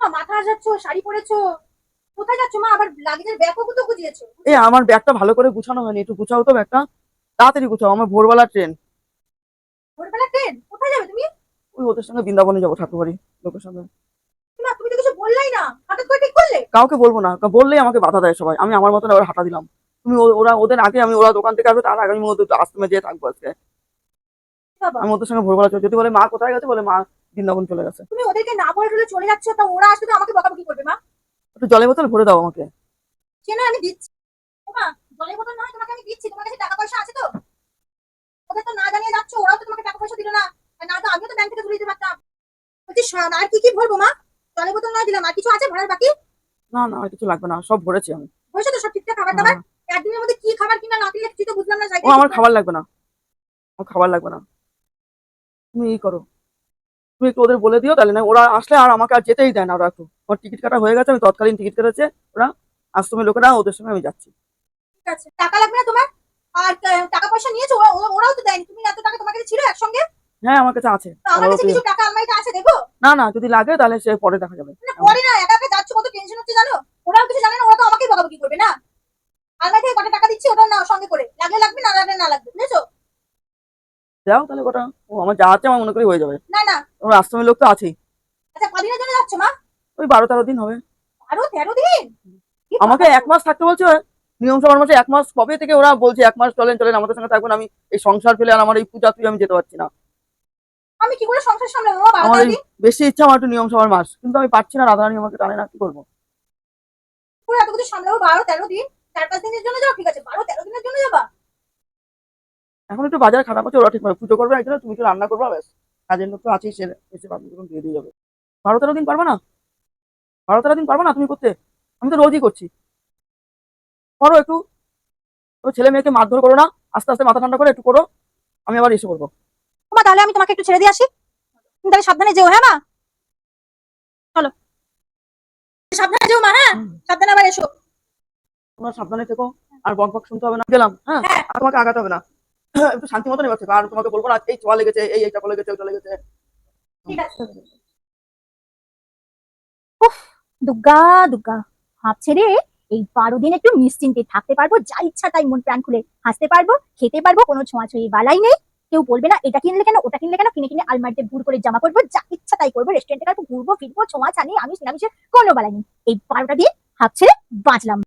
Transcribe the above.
মা মাথা যাচ্ছ শাড়ি পরেছো। কোথায় যাচ্ছ মা? আবার লাগেজের ব্যাগও তো গুজিয়েছো এই আমার ব্যাগটা ভালো করে গুছানো হয়নি। একটু গুছাও তো ব্যাগটা। তাড়াতাড়ি গুছাও আমার ভোরবেলা ট্রেন। ভোরবেলা ট্রেন? কোথায় যাবে তুমি? ওই ওদের সঙ্গে বৃন্দাবনে যাব ঠাকুরবাড়ি লোকের সঙ্গে। মা তুমি তো কিছু বললাই না। হঠাৎ করে ঠিক করলে? কাউকে বলব না। বললেই আমাকে বাধা দেয় সবাই। আমি আমার মতন আবার হাঁটা দিলাম। তুমি ওরা ওদের আগে আমি ওরা দোকান থেকে আসবে তার আগে আমি ওদের আশ্রমে যেয়ে থাকব আজকে। আমি ওদের সঙ্গে ভোরবেলা যদি বলে মা কোথায় গেছে বলে মা বৃন্দাবন চলে গেছে। তুমি ওদেরকে না বলে টলে চলে যাচ্ছ তা ওরা আসলে তো আমাকে বকাবকি করবে মা। একটু জলের বোতল ভরে দাও আমাকে। সে না আমি দিচ্ছি। মা জলের বোতল নয় তোমাকে আমি দিচ্ছি। তোমার কাছে টাকা পয়সা আছে তো? ওদের তো না জানিয়ে যাচ্ছ ওরাও তো তোমাকে টাকা পয়সা দিল না। আর না তো আমিও তো ব্যাংক থেকে তুলে দিতে পারতাম। বলছি আর কি কি ভরবো মা? জলের বোতল নয় দিলাম আর কিছু আছে ভরার বাকি? না না আর কিছু লাগবে না সব ভরেছি আমি। হয়েছে তো সব ঠিকঠাক খাবার দাবার? হ্যাঁ। একদিনের মধ্যে কি খাবার কিনা না কিনলে কিছু তো বুঝলাম না ও আমার খাবার লাগবে না। আমার খাবার লাগবে না। তুমি এই করো। তুমি একটু ওদের বলে দিও? তাহলে না ওরা আসলে আর আমাকে আর যেতেই দেয় না ওরা একটু আমার টিকিট কাটা হয়ে গেছে আমি তৎকালীন টিকিট কেটেছে। ওরা আশ্রমের লোকেরা ওদের সঙ্গে আমি যাচ্ছি। ঠিক আছে। টাকা লাগবে না তোমার? আর টাকা পয়সা নিয়েছো? ওরা- ওরা- ওরাও তো দেয়নি তুমি এত টাকা তোমার কাছে ছিল একসঙ্গে? হ্যাঁ আমার কাছে আছে। আমার কাছে কিছু টাকা আলমারিতে আছে দেখো না না যদি লাগে তাহলে সে পরে দেখা যাবে। না পরে না একা একা যাচ্ছ কত টেনশন হচ্ছে জানো? ওরাও কিছু জানে না ওরা তো আমাকেই বকাবকি করবে না? আলমারি থেকে কত টাকা দিচ্ছি ওটা না সঙ্গে করে। লাগলে লাগবে না লাগলে না লাগবে বুঝেছ? যাও তাহলে কটা ও আমার যা আছে আমার মনে করি হয়ে যাবে। না না। ওর আশ্রমের লোক তো আছেই। আচ্ছা কদিনের জন্য যাচ্ছ মা? ওই বারো তেরো দিন হবে। আরও তেরো দিন? আমাকে এক মাস থাকতে বলছে? নিয়ম সভার মাসে এক মাস কবে থেকে ওরা বলছে এক মাস চলেন চলেন আমাদের সঙ্গে থাকবেন আমি এই সংসার ফেলে আর আমার এই পূজা তুই আমি যেতে পারছি না। আমি কি করে সংসার সামলাবো বারো আমার দিন? বেশি ইচ্ছা আমার একটু নিয়ম সভার মাস কিন্তু আমি পারছি না রাধারানী আমাকে টানে না কি করব? করে এত কিছু সামলাবো বারো তেরো দিন? চার পাঁচ দিনের জন্য যাও ঠিক আছে বারো তেরো দিনের জন্য যাবা এখন একটু বাজার খারাপ আছে ওরা ঠিক পাবে পুজো করবে একজন তুমি একটু রান্না করবে ব্যাস। কাজের লোক তো আছেই সে এসে আপনি যখন দিয়ে দিয়ে যাবে। বারো তেরো দিন পারবে না? বারো তেরো দিন পারবে না তুমি করতে? আমি তো রোজই করছি। করো একটু। ও ছেলে মেয়েকে মারধর করো না আস্তে আস্তে মাথা ঠান্ডা করে একটু করো আমি আবার এসে করব। মা তাহলে আমি তোমাকে একটু ছেড়ে দিয়ে আসি। তুমি তাহলে সাবধানে যেও হ্যাঁ মা? চলো। সাবধানে যেও মা হ্যাঁ? সাবধানে আবার এসো। তোমরা সাবধানে থেকো আর বক বক শুনতে হবে না। গেলাম হ্যাঁ। আর তোমাকে আগাতে হবে না। একটু শান্তি মতো থেকো আর তোমাকে বলব না, এই চলে লেগেছে, এই এইটা চলে গেছে ওটা লেগেছে। ঠিক আছে। ভাবছে রে, এই বারো দিন একটু নিশ্চিন্তে থাকতে পারব, যা ইচ্ছা তাই মন প্রাণ খুলে হাসতে পারব, খেতে পারব, কোনো ছোঁয়াছুঁয়ি বালাই নেই। কেউ বলবে না, এটা কিনলে কেন, ওটা কিনলে কেন, কিনে কিনে আলমারিতে ভুর করে জামা করব যা ইচ্ছা তাই করব রেস্টুরেন্টে ঘুরবো, ফিরবো, ছোঁয়া ছানি আমি নিরামিষে কোনো বালাই নেই। এই বারোটা দিয়ে হাফ ছেড়ে বাঁচলাম।